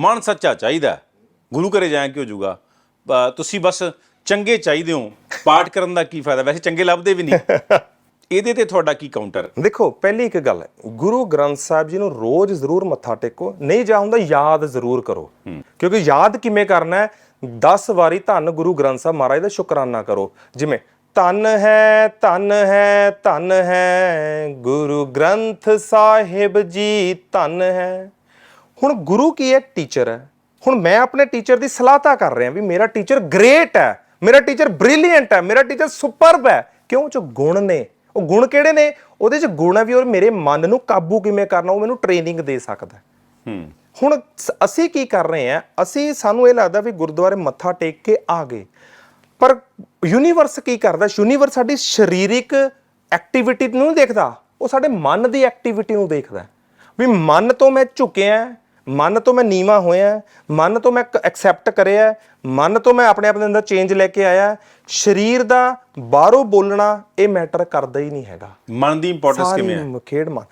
ਮਨ ਸੱਚਾ ਚਾਹੀਦਾ। ਗੁਰੂ ਘਰੇ ਜਾਇਆ ਕਿਉਂ ਜੂਗਾ ਤੁਸੀਂ ਬਸ ਚੰਗੇ ਚਾਹੀਦੇ ਹੋ। ਪਾਠ ਕਰਨ ਦਾ ਕੀ ਫਾਇਦਾ? ਵੈਸੇ ਚੰਗੇ ਲੱਭਦੇ ਵੀ ਨਹੀਂ। ਇਹਦੇ ਤੇ ਤੁਹਾਡਾ ਕੀ ਕਾਊਂਟਰ ਦੇਖੋ ਪਹਿਲੀ ਇੱਕ ਗੱਲ ਹੈ। ਗੁਰੂ ਗ੍ਰੰਥ ਸਾਹਿਬ ਜੀ ਨੂੰ ਰੋਜ਼ ਜ਼ਰੂਰ ਮੱਥਾ ਟੇਕੋ। ਨਹੀਂ ਜਾ ਹੁੰਦਾ ਯਾਦ ਜ਼ਰੂਰ ਕਰੋ। ਕਿਉਂਕਿ ਯਾਦ ਕਿਵੇਂ ਕਰਨਾ ਹੈ? 10 ਵਾਰੀ ਧੰਨ ਗੁਰੂ ਗ੍ਰੰਥ ਸਾਹਿਬ ਮਹਾਰਾਜ ਦਾ ਸ਼ੁਕਰਾਨਾ ਕਰੋ। ਜਿਵੇਂ ਧੰਨ ਹੈ ਧੰਨ ਹੈ ਧੰਨ ਹੈ ਗੁਰੂ ਗ੍ਰੰਥ ਸਾਹਿਬ ਜੀ ਧੰਨ ਹੈ। ਹੁਣ ਗੁਰੂ ਕੀ ਹੈ? ਟੀਚਰ ਹੈ। ਹੁਣ ਮੈਂ ਆਪਣੇ ਟੀਚਰ ਦੀ ਸਲਾਹਤਾ ਕਰ ਰਿਹਾ ਵੀ ਮੇਰਾ ਟੀਚਰ ਗ੍ਰੇਟ ਹੈ। ਮੇਰਾ ਟੀਚਰ ਬ੍ਰਿਲੀਅੰਟ ਹੈ। ਮੇਰਾ ਟੀਚਰ ਸੁਪਰਬ ਹੈ। ਕਿਉਂ? ਚ ਗੁਣ ਨੇ। ਉਹ ਗੁਣ ਕਿਹੜੇ ਨੇ? ਉਹਦੇ ਚ ਗੁਣ ਹੈ ਵੀ ਉਹ ਮੇਰੇ ਮਨ ਨੂੰ ਕਾਬੂ ਕਿਵੇਂ ਕਰਨਾ ਉਹ ਮੈਨੂੰ ਟ੍ਰੇਨਿੰਗ ਦੇ ਸਕਦਾ ਹੈ। ਹੁਣ ਅਸੀਂ ਕੀ ਕਰ ਰਹੇ ਹਾਂ? ਅਸੀਂ ਸਾਨੂੰ ਇਹ ਲੱਗਦਾ ਵੀ ਗੁਰਦੁਆਰੇ ਮੱਥਾ ਟੇਕ ਕੇ ਆ ਗਏ। ਪਰ ਯੂਨੀਵਰਸ ਕੀ ਕਰਦਾ? ਯੂਨੀਵਰਸ ਸਾਡੀ ਸਰੀਰਿਕ ਐਕਟੀਵਿਟੀ ਨੂੰ ਨਹੀਂ ਦੇਖਦਾ। ਉਹ ਸਾਡੇ ਮਨ ਦੀ ਐਕਟੀਵਿਟੀ ਨੂੰ ਦੇਖਦਾ। ਵੀ ਮਨ ਤੋਂ ਮੈਂ ਝੁਕਿਆ ਮਨ ਤੋਂ ਮੈਂ ਨੀਵਾ ਹੋਇਆ ਮਨ ਤੋਂ ਮੈਂ ਐਕਸੈਪਟ ਕਰਿਆ ਮਨ ਤੋਂ ਮੈਂ ਆਪਣੇ ਆਪ ਦੇ ਅੰਦਰ ਚੇਂਜ ਲੈ ਕੇ ਆਇਆ। ਸਰੀਰ ਦਾ ਬਾਹਰੋਂ ਬੋਲਣਾ ਇਹ ਮੈਟਰ ਕਰਦਾ ਹੀ ਨਹੀਂ ਹੈਗਾ। ਮਨ ਦੀ ਇੰਪੋਰਟੈਂਸ ਕਿਵੇਂ ਹੈ? ਖੇਡ ਮਨ